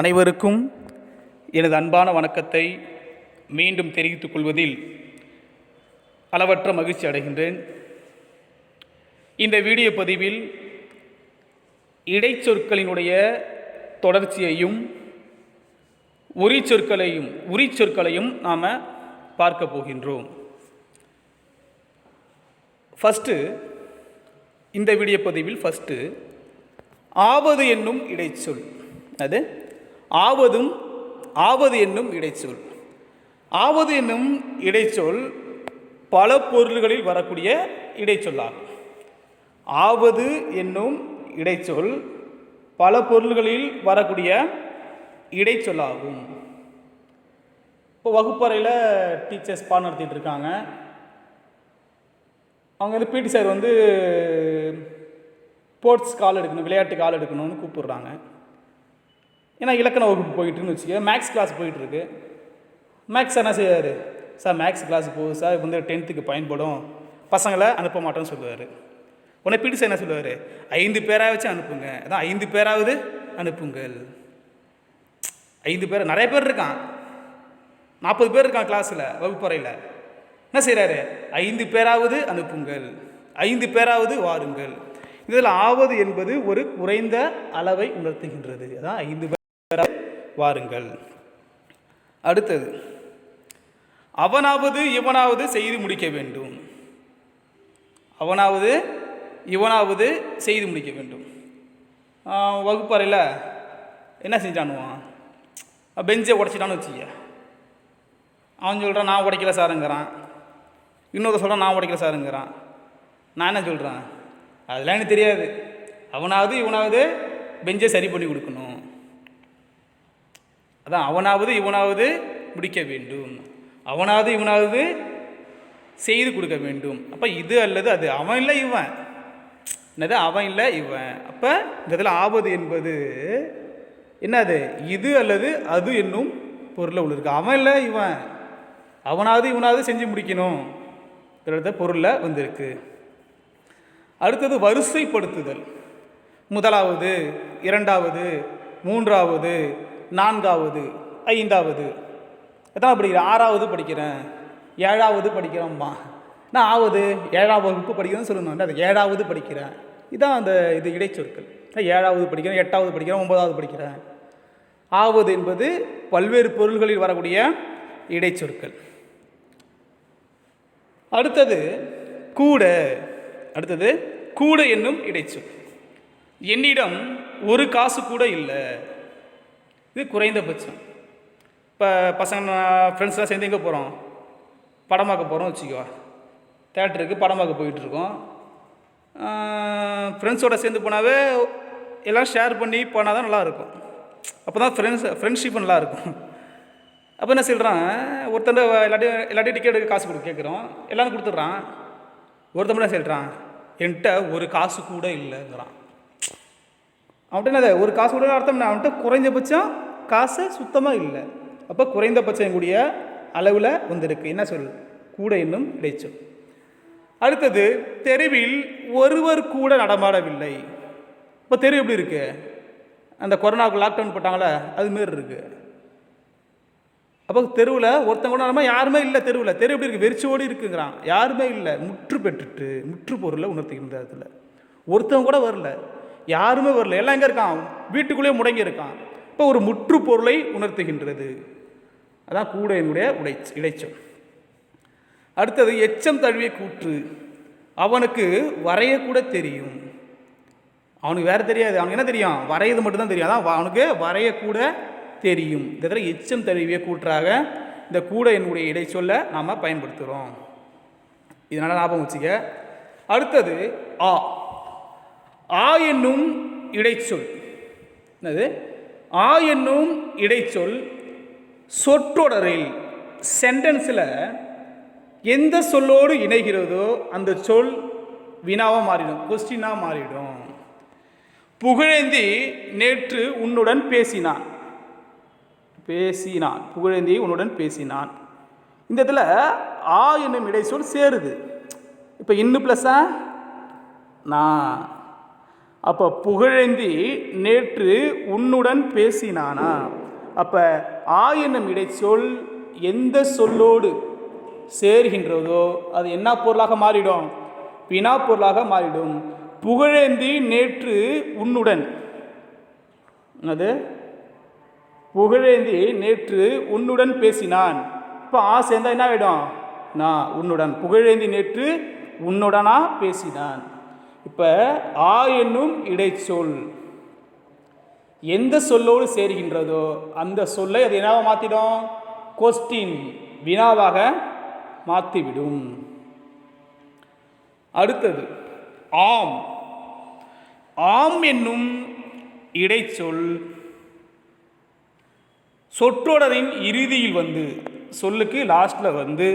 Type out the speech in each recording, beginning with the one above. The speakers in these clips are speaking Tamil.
அனைவருக்கும் எனது அன்பான வணக்கத்தை மீண்டும் தெரிவித்துக் கொள்வதில் அளவற்ற மகிழ்ச்சி அடைகின்றேன். இந்த வீடியோ பதிவில் இடைச்சொற்களினுடைய தொடர்ச்சியையும் உரிச்சொற்களையும் உரிச்சொற்களையும் நாம் பார்க்க போகின்றோம். ஃபஸ்ட்டு இந்த வீடியோ பதிவில் ஃபஸ்ட்டு ஆவது என்னும் இடைச்சொல். அது ஆவதும் ஆவது என்னும் இடைச்சொல். ஆவது என்னும் இடைச்சொல் பல பொருள்களில் வரக்கூடிய இடைச்சொல்லாகும். ஆவது என்னும் இடைச்சொல் பல பொருள்களில் வரக்கூடிய இடைச்சொல்லாகும். இப்போ வகுப்பறையில் டீச்சர்ஸ் பாடம் நடத்திட்டு இருக்காங்க. அவங்க வந்து பிடி சார் வந்து ஸ்போர்ட்ஸ் கால் எடுக்கணும் விளையாட்டு கால் எடுக்கணும்னு கூப்பிடுறாங்க. ஏன்னா இலக்கண வகுப்பு போயிட்டுன்னு வச்சுக்க மேக்ஸ் கிளாஸ் போயிட்டுருக்கு. மேக்ஸ் என்ன செய்வார்? சார் மேக்ஸ் கிளாஸ் போகுது சார் வந்து டென்த்துக்கு பயன்படும். பசங்களை அனுப்ப மாட்டோம்னு சொல்லுவார். உடனே பிடிச்ச சார் என்ன சொல்லுவார்? ஐந்து பேராக வச்சு அனுப்புங்க. அதான் ஐந்து பேராவது அனுப்புங்கள். ஐந்து பேர் நிறைய பேர் இருக்கான். நாற்பது பேர் இருக்கான் கிளாஸில் வகுப்பறையில். என்ன செய்கிறாரு ஐந்து பேராவது அனுப்புங்கள். ஐந்து பேராவது வாருங்கள். இதில் ஆவது என்பது ஒரு குறைந்த அளவை உணர்த்துகின்றது. அதான் ஐந்து பேர் வாருங்கள். அடுத்தது அவனாவது இவனாவது செய்து முடிக்க வேண்டும். அவனாவது இவனாவது செய்து முடிக்க வேண்டும். வகுப்பறையில் என்ன செஞ்சானுவான் பெஞ்சை உடச்சிட்டான்னு வச்சுக்க. அவன் சொல்கிறான் நான் உடைக்கல சாருங்கிறான். இன்னொரு சொல்கிறான் நான் உடைக்கல சாருங்கிறான். நான் என்ன சொல்கிறேன் அதெல்லாம் எனக்கு தெரியாது. அவனாவது இவனாவது பெஞ்சை சரி பண்ணி கொடுக்கணும். அதான் அவனாவது இவனாவது முடிக்க வேண்டும். அவனாவது இவனாவது செய்து கொடுக்க வேண்டும். அப்போ இது அல்லது அது. அவன் இல்லை இவன். என்னது? அவன் இல்லை இவன். அப்போ இந்த இதில் ஆவது என்பது என்னது? இது அல்லது அது என்னும் பொருளை உள்ளிருக்கு அவன் இல்லை இவன். அவனாவது இவனாவது செஞ்சு முடிக்கணும். இதோட பொருளில் வந்திருக்கு. அடுத்தது வரிசைப்படுத்துதல். முதலாவது இரண்டாவது மூன்றாவது நான்காவது ஐந்தாவது. எத்தனை படிக்கிறேன்? ஆறாவது படிக்கிறேன். ஏழாவது படிக்கிறோம்மா. நான் ஆவது ஏழாம் வகுப்பு படிக்கிறேன்னு சொல்லணும் அது ஏழாவது படிக்கிறேன். இதான் அந்த இது இடைச்சொற்கள். நான் ஏழாவது படிக்கிறேன் எட்டாவது படிக்கிறேன் ஒன்பதாவது படிக்கிறேன். ஆவது என்பது பல்வேறு பொருள்களில் வரக்கூடிய இடைச்சொற்கள். அடுத்தது கூட. அடுத்தது கூட என்னும் இடைச்சொல். என்னிடம் ஒரு காசு கூட இல்லை. இது குறைந்தபட்சம். இப்போ பசங்க ஃப்ரெண்ட்ஸ்லாம் சேர்ந்து எங்கே போகிறோம் படம் பார்க்க போகிறோம் வச்சுக்கோ. தேட்டருக்கு படம் பார்க்க போயிட்டுருக்கோம். ஃப்ரெண்ட்ஸோட சேர்ந்து போனாவே எல்லாம் ஷேர் பண்ணி போனால் தான் நல்லாயிருக்கும். அப்போ தான் ஃப்ரெண்ட்ஸ் ஃப்ரெண்ட்ஷிப் நல்லாயிருக்கும். அப்போ என்ன சொல்கிறான் ஒருத்தன் எல்லாத்தையும் எல்லாத்தையும் டிக்கெட்டுக்கு காசு கொடு கேட்குறோம். எல்லாரும் கொடுத்துட்றான். ஒருத்தன் என்ன சொல்கிறான் என்கிட்ட ஒரு காசு கூட இல்லைங்கிறான். அவன்கிட்ட என்னது? ஒரு காசு கூட அர்த்தம் என்ன அவன்கிட்ட குறைந்தபட்சம் காசு சுத்தமாக இல்லை. அப்போ குறைந்தபட்சம் கூடிய அளவில் வந்திருக்கு. என்ன சொல்? கூட என்னும் இடைச்சொல். அடுத்தது தெருவில் ஒருவர் கூட நடமாடவில்லை. இப்போ தெரு எப்படி இருக்கு? அந்த கொரோனாவுக்கு லாக்டவுன் போட்டாங்களே? அது மாரி இருக்கு. அப்போ தெருவில் ஒருத்தங்க கூட நடமா? யாருமே இல்லை தெருவில். தெரு எப்படி இருக்கு? வெறிச்சோடி இருக்குங்கிறான். யாருமே இல்லை. முற்று பெற்றுட்டு முற்று பொருளை உணர்த்திக்கிற இடத்துல ஒருத்தவங்க கூட வரல. யாருமே வரல. எல்லாம் எங்கே இருக்கான்? வீட்டுக்குள்ளேயே முடங்கி இருக்கான். இப்போ ஒரு முற்று பொருளை உணர்த்துகின்றது. அதான் கூட என்னுடைய உடை இடைச்சொல். அடுத்தது எச்சம் தழுவிய கூற்று. அவனுக்கு வரையக்கூட தெரியும். அவனுக்கு வேறு தெரியாது. அவனுக்கு என்ன தெரியும்? வரையது மட்டும்தான் தெரியும். அதான் அவனுக்கு வரையக்கூட தெரியும். இந்த தடவை எச்சம் தழுவிய கூற்றாக இந்த கூட என்னுடைய இடைச்சொல்ல நாம் பயன்படுத்துகிறோம் இதனால் ஞாபகம் வச்சுக்க. அடுத்தது ஆ. ஆ என்னும் இடைச்சொல். என்னது? ஆ என்னும் இடைச்சொல் சொற்றொடரில் சென்டென்ஸில் எந்த சொல்லோடு இணைகிறதோ அந்த சொல் வினாவாக மாறிடும் கொஸ்டினாக மாறிடும். புகழேந்தி நேற்று உன்னுடன் பேசினான். பேசினான் புகழேந்தி உன்னுடன் பேசினான். இந்த இடத்துல ஆ என்னும் இடைச்சொல் சேருது. இப்போ இன்னு ப்ளஸ்ஸா நான் அப்போ புகழேந்தி நேற்று உன்னுடன் பேசினானா? அப்போ ஆ என்னும் இடைச்சொல் எந்த சொல்லோடு சேர்கின்றதோ அது என்ன பொருளாக மாறிடும்? வினா பொருளாக மாறிடும். புகழேந்தி நேற்று உன்னுடன் அது புகழேந்தி நேற்று உன்னுடன் பேசினான். இப்போ ஆ சேர்ந்தா என்ன ஆகிடும் நான் உன்னுடன் புகழேந்தி நேற்று உன்னுடனா பேசினான். இப்போ ஆ என்னும் இடைச்சொல். எந்த சொல்லோடு சேர்கின்றதோ அந்த சொல்லை அது என்னவா மாற்றிடும் கொஸ்டின். வினாவாக மாற்றிவிடும் அடுத்தது ஆம். ஆம் என்னும் இடைச்சொல் சொற்றொடரின் இறுதியில் வந்து சொல்லுக்கு லாஸ்ட்டில் வந்து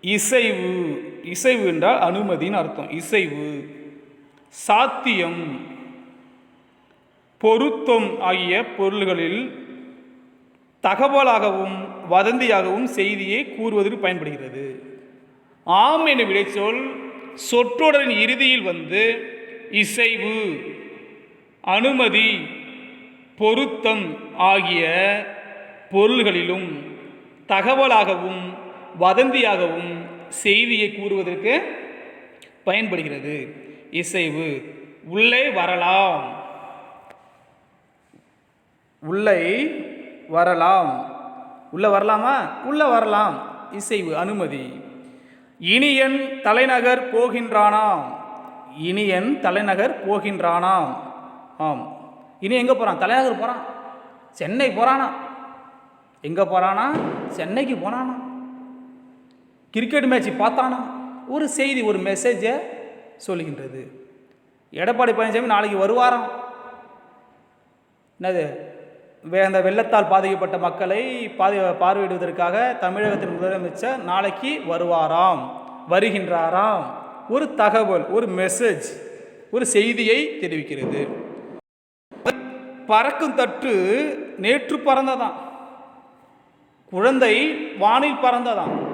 இசைவு. இசைவு என்றால் அனுமதின்னு அர்த்தம். இசைவு. சாத்தியம். பொருத்தம் ஆகிய பொருள்களில் தகவலாகவும் வதந்தியாகவும் செய்தியை கூறுவதற்கு பயன்படுகிறது. ஆம் என விடைச்சொல் சொற்றொடரின் இறுதியில் வந்து இசைவு அனுமதி பொருத்தம் ஆகிய பொருள்களிலும் தகவலாகவும் வதந்தியாகவும் செய்தியை கூறுவதற்கு பயன்படுகிறது. இசைவு உள்ளே வரலாம். உள்ளே வரலாம். உள்ள வரலாமா? உள்ள வரலாம். இசைவு அனுமதி. இனியன் தலைநகர் போகின்றானாம். இனியன் தலைநகர் போகின்றானாம். ஆம். இனி எங்கே போகிறான் தலைநகர் போகிறான் சென்னை போகிறானா எங்கே போகிறானா சென்னைக்கு போனானா? கிரிக்கெட் மேட்ச் பார்த்தானா? ஒரு செய்தி ஒரு மெசேஜை சொல்லுகின்றது. எடப்பாடி பழனிசாமி நாளைக்கு வருவாராம்? என்னது? வே- அந்த வெள்ளத்தால் பாதிக்கப்பட்ட மக்களை பாதி பார்வையிடுவதற்காக தமிழகத்தின் முதலமைச்சர் நாளைக்கு வருவாராம். வருகின்றாராம். ஒரு தகவல் ஒரு மெசேஜ் ஒரு செய்தியை தெரிவிக்கிறது. பறக்கும் தட்டு நேற்று பறந்ததான் குழந்தை வானில் பறந்ததாம்.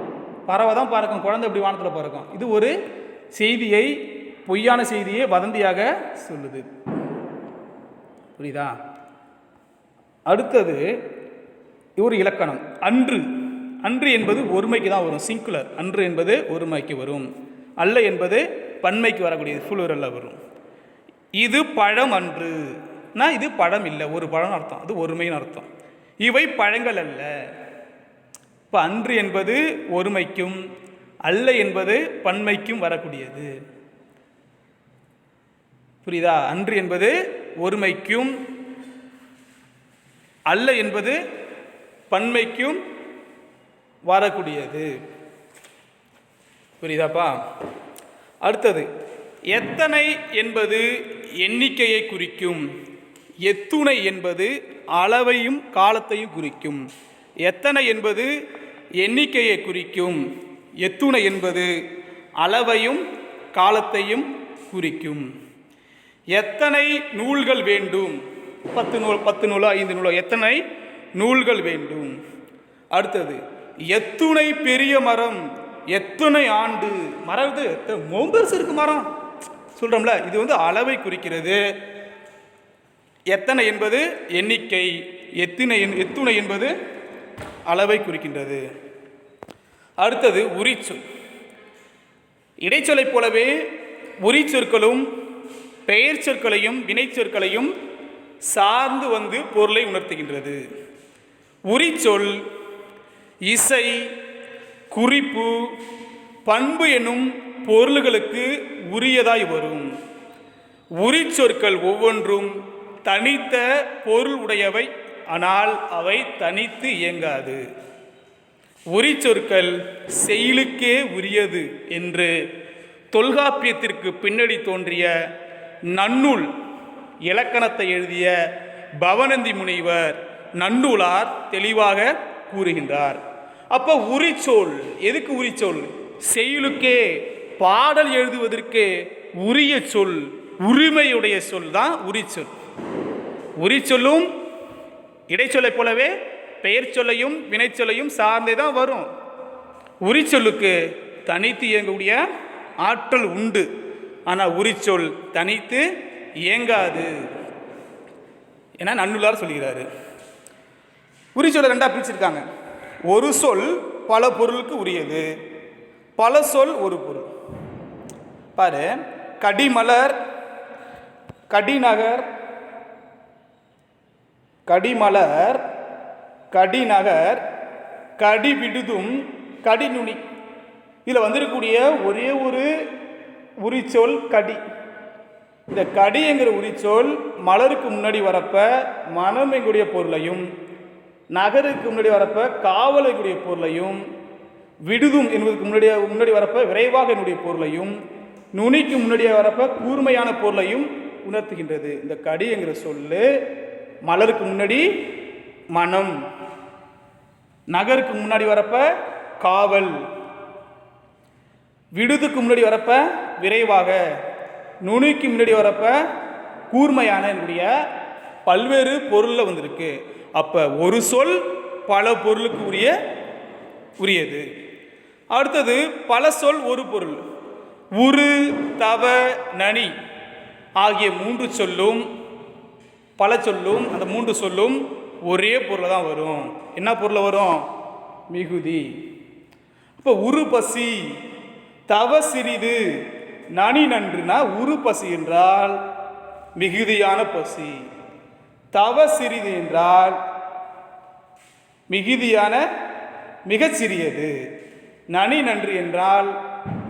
பறவை தான் பறக்கும் குழந்தை இப்படி வானத்தில் பறக்கும். இது ஒரு செய்தியை பொய்யான செய்தியை வதந்தியாக சொல்லுது. புரியுதா? அடுத்தது ஒரு இலக்கணம். அன்று. அன்று என்பது ஒருமைக்கு தான் வரும். சிங்குலர் அன்று என்பது ஒருமைக்கு வரும். அல்ல என்பது பன்மைக்கு வரக்கூடியது. ஃபுளுரல்ல வரும். இது பழம் அன்று. நான் இது பழம் இல்லை. ஒரு பழம் அர்த்தம். அது ஒருமைன்னு அர்த்தம். இவை பழங்கள் அல்ல. இப்போ அன்று என்பது ஒருமைக்கும் அல்ல என்பது பன்மைக்கும் வரக்கூடியது. புரியுதா? அன்று என்பது ஒருமைக்கும் அல்ல என்பது பன்மைக்கும் வரக்கூடியது. புரியுதாப்பா? அடுத்தது எத்தனை என்பது எண்ணிக்கையை குறிக்கும் எத்துணை என்பது அளவையும் காலத்தையும் குறிக்கும். எத்தனை என்பது எண்ணிக்கையை குறிக்கும். எத்துணை என்பது அளவையும் காலத்தையும் குறிக்கும். எத்தனை நூல்கள் வேண்டும்? பத்து நூல் பத்து நூலோ ஐந்து நூலோ எத்தனை நூல்கள் வேண்டும்? அடுத்தது எத்துணை பெரிய மரம் எத்தனை ஆண்டு? மரம் இது மோம்பெருசு இருக்கு மரம். சொல்கிறோம்ல இது வந்து அளவை குறிக்கிறது. எத்தனை என்பது எண்ணிக்கை எத்தனை என்- எத்துணை என்பது அளவை குறிக்கின்றது. அடுத்தது உரிச்சொல் இடைச்சொலைப் போலவே உரிச்சொற்களும் பெயர் சொற்களையும் வினைச்சொற்களையும் சார்ந்து வந்து பொருளை உணர்த்துகின்றது. உரிச்சொல் இசை குறிப்பு பண்பு எனும் பொருள்களுக்கு உரியதாய் வரும். உரிச்சொற்கள் ஒவ்வொன்றும் தனித்த பொருள் உடையவை ஆனால் அவை தனித்து இயங்காது. உரிச்சொற்கள் செயலுக்கே உரியது என்று தொல்காப்பியத்திற்கு பின்னடி தோன்றிய நன்னூல் இலக்கணத்தை எழுதிய பவனந்தி முனிவர் நன்னூலார் தெளிவாக கூறுகின்றார். அப்போ உரிச்சொல் எதுக்கு உரிச்சொல்? செயலுக்கே பாடல் எழுதுவதற்கு உரிய சொல் உரிமையுடைய சொல் தான் உரிச்சொல். உரிச்சொல்லும் இடைச்சொல்லை போலவே பெயர் சொல்லையும் வினைச்சொல்லையும் சார்ந்தே தான் வரும். உரிச்சொல்லுக்கு தனித்து இயங்கக்கூடிய ஆற்றல் உண்டு. ஆனால் உரிச்சொல் தனித்து இயங்காது. என நன்னுள்ளார் சொல்கிறாரு. உரிச்சொல்லை ரெண்டாக பிரிச்சிருக்காங்க. ஒரு சொல் பல பொருளுக்கு உரியது. பல சொல் ஒரு பொருள். பாரு கடிமலர் கடிநகர் கடிமலர் கடிநகர் கடி விடுதும் கடிநுனி. இதில் வந்திருக்கக்கூடிய ஒரே ஒரு உரிச்சொல் கடி. இந்த கடிங்கிற உரிச்சொல் மலருக்கு முன்னாடி வரப்ப மனம் எங்களுடைய பொருளையும் நகருக்கு முன்னாடி வரப்ப காவலைக்குடைய பொருளையும் விடுதும் என்பதுக்கு முன்னாடி முன்னாடி வரப்ப விரைவாக என்னுடைய பொருளையும் நுனிக்கு முன்னாடியே வரப்ப கூர்மையான பொருளையும் உணர்த்துகின்றது. இந்த கடி என்கிற சொல்லு மலருக்கு முன்னாடி மனம். நகருக்கு முன்னாடி வரப்ப காவல். விடுதுக்கு முன்னாடி வரப்ப விரைவாக. நுனிக்கு முன்னாடி வரப்ப கூர்மையான என்னுடைய பல்வேறு பொருளில் வந்திருக்கு. அப்போ ஒரு சொல் பல பொருளுக்கு உரிய உரியது. அடுத்தது பல சொல் ஒரு பொருள். உரு தவ நனி ஆகிய மூன்று சொல்லும் பல சொல்லும் அந்த மூன்று சொல்லும் ஒரே பொருளை தான் வரும். என்ன பொருளை வரும்? மிகுதி. இப்போ உரு பசி தவ சிறிது நனி நன்றுனா உரு பசி என்றால் மிகுதியான பசி. தவ சிறிது என்றால் மிகுதியான மிகச்சிறியது நனி நன்று என்றால்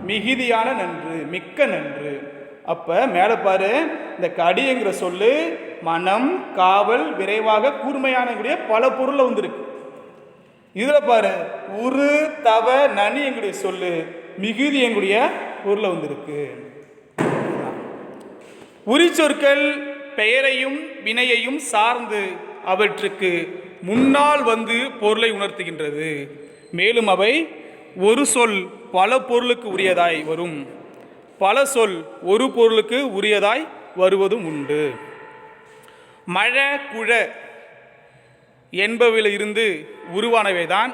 மிகுதியான நன்று மிக்க நன்று. அப்போ மேலே பாரு இந்த கடிங்கிற சொல்லு மனம் காவல் விரைவாக கூர்மையான பல பொருளை வந்திருக்கு. இதில் பாரு உரு தவ நனி எங்களுடைய சொல்லு மிகுதி எங்களுடைய பொருளை வந்திருக்கு. உரிச்சொற்கள் பெயரையும் வினையையும் சார்ந்து அவற்றுக்கு முன்னால் வந்து பொருளை உணர்த்துகின்றது. மேலும் அவை ஒரு சொல் பல பொருளுக்கு உரியதாய் வரும். பல சொல் ஒரு பொருளுக்கு உரியதாய் வருவதும் உண்டு. மழை குழ என்பவையில் உருவானவைதான்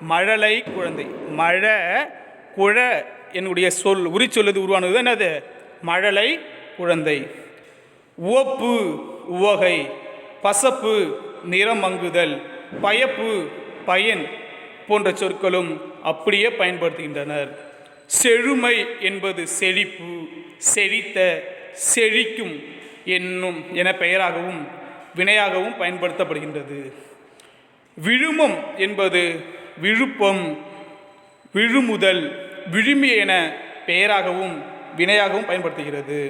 மழலை குழந்தை. மழை குழ என்னுடைய சொல் உரி சொல்லது உருவானது என்னது? மழலை குழந்தை. உவப்பு உவகை பசப்பு நிறம் மங்குதல் பயப்பு பயன் போன்ற சொற்களும் அப்படியே பயன்படுத்துகின்றனர். செழுமை என்பது செழிப்பு செழித்த செழிக்கும் என்னும் என பெயராகவும் வினையாகவும் பயன்படுத்தப்படுகின்றது. விழுமம் என்பது விழுப்பம் விழுமுதல் விழுமி என பெயராகவும் வினையாகவும் பயன்படுத்துகிறது.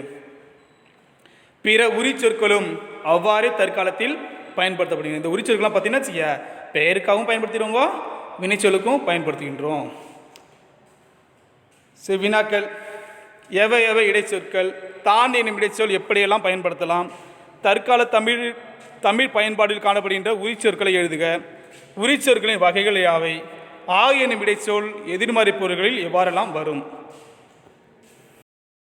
பிற உரிச்சொற்களும் அவ்வாறே தற்காலத்தில் பயன்படுத்தப்படுகிறது இந்த உரிச்சொற்கள்லாம் பார்த்தீங்கன்னா செய்ய பெயருக்காகவும் பயன்படுத்திடுவோங்க வினைச்சொலுக்கும் பயன்படுத்துகின்றோம். வினாக்கள் எவை எவை இடைச்சொற்கள் தான் என்னும் இடைச்சொல் எப்படியெல்லாம் பயன்படுத்தலாம் தற்கால தமிழ் தமிழ் பயன்பாட்டில் காணப்படுகின்ற உரிச்சொற்களை எழுதுக. உரிச்சொற்களின் வகைகள் யாவை? ஆ என்னும் இடைச்சொல் எதிர்மறை பொருள்களில் எவ்வாறெல்லாம் வரும்?